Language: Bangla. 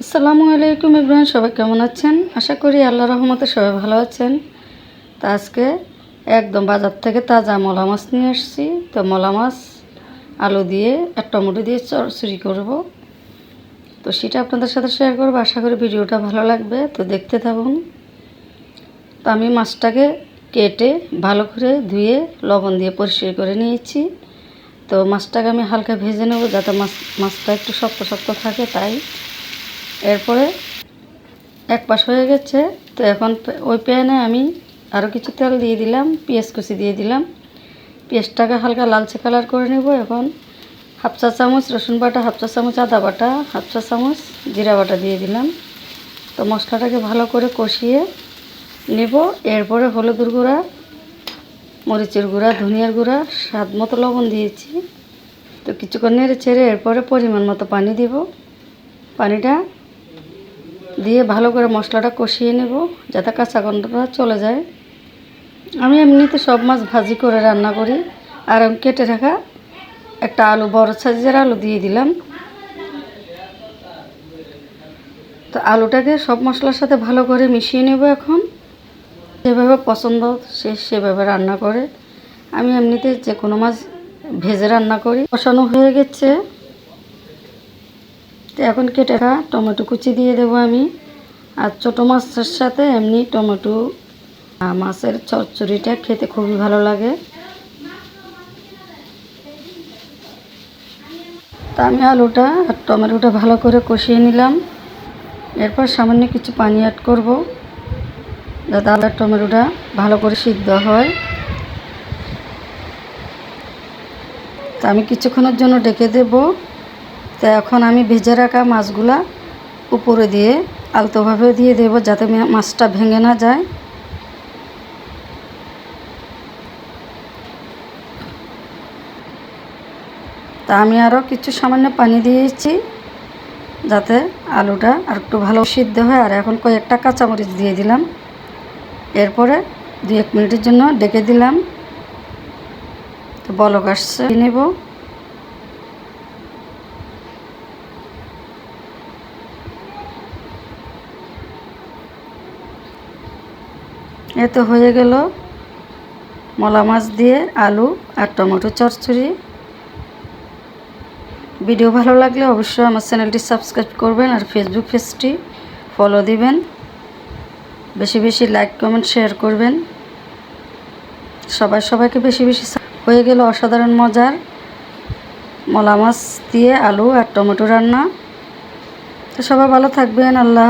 আসসালামু আলাইকুম ইব্রাহিম, সবাই কেমন আছেন? আশা করি আল্লাহ রহমতে সবাই ভালো আছেন। তো আজকে একদম বাজার থেকে তাজা মলা মাছ নিয়ে আসছি। তো মলা মাছ, আলু দিয়ে, আর টমেটো দিয়ে চড়চড়ি করব। তো সেটা আপনাদের সাথে শেয়ার করব। আশা করি ভিডিওটা ভালো লাগবে। তো দেখতে থাকুন। তো আমি মাছটাকে কেটে ভালো করে ধুয়ে লবণ দিয়ে পরিষ্কার করে নিয়েছি। তো মাছটাকে আমি হালকা ভেজে নেব যাতে মাছ মাছটা একটু শক্ত শক্ত থাকে, তাই এরপরে এক পাশ হয়ে গেছে। তো এখন ওই প্যানে আমি আরও কিছু তেল দিয়ে দিলাম, পেঁয়াজ কুচি দিয়ে দিলাম। পেঁয়াজটাকে হালকা লালচে কালার করে নেব এখন। হাফ চা চামচ রসুন বাটা, হাফ চা চামচ আদা বাটা, হাফ চা চামচ জিরা বাটা দিয়ে দিলাম। তো মশলাটাকে ভালো করে কষিয়ে নেব। এরপরে হলুদের গুঁড়া, মরিচের গুঁড়া, ধনিয়ার গুঁড়া, স্বাদ মতো লবণ দিয়েছি। তো কিছুক্ষণ নেড়ে ছেড়ে এরপরে পরিমাণ মতো পানি দিব। পানিটা দিয়ে ভালো করে মশলাটা কষিয়ে নেব, যাতে কাঁচা গন্ধটা চলে যায়। আমি এমনিতে সব মাছ ভাজি করে রান্না করি, আর আমি কেটে রাখা একটা আলু, বড় সাইজের আলু দিয়ে দিলাম। তো আলুটাকে সব মশলার সাথে ভালো করে মিশিয়ে নেব এখন। যেভাবে পছন্দ সে সেভাবে রান্না করে। আমি এমনিতে যে কোনো মাছ ভেজে রান্না করি। কষানো হয়ে গেছে। তো এখন কেটে টমেটো কুচি দিয়ে দেবো আমি। আর ছোটো মাছের সাথে এমনি টমেটো মাছের চচ্চড়িটা খেতে খুবই ভালো লাগে। তা আমি আলুটা আর টমেটোটা ভালো করে কষিয়ে নিলাম। এরপর সামান্য কিছু পানি অ্যাড করব যাতে আলু আর টমেটোটা ভালো করে সিদ্ধ হয়। তা আমি কিছুক্ষণের জন্য ডেকে দেব। তো এখন আমি ভেজে রাখা মাছগুলা উপরে দিয়ে আলতোভাবে দিয়ে দেব যাতে মাছটা ভেঙে না যায়। তা আমি আরও কিছু সামান্য পানি দিয়েছি যাতে আলুটা আর একটু ভালো সিদ্ধ হয়। আর এখন কয়েকটা কাঁচামরিচ দিয়ে দিলাম। এরপরে দু এক মিনিটের জন্য ডেকে দিলাম। তো বলক আসছে। নেব। এ তো হয়ে গেল মলা মাছ দিয়ে আলু আর টমেটো চচ্চড়ি। ভিডিও ভালো লাগলে অবশ্যই আমার চ্যানেলটি সাবস্ক্রাইব করবেন আর ফেসবুক পেজটি ফলো দিবেন। বেশি বেশি লাইক কমেন্ট শেয়ার করবেন। সবাই সবাইকে বেশি বেশি হয়ে গেল অসাধারণ মজার মলা মাছ দিয়ে আলু আর টমেটো রান্না। তো সবাই ভালো থাকবেন, আল্লাহ।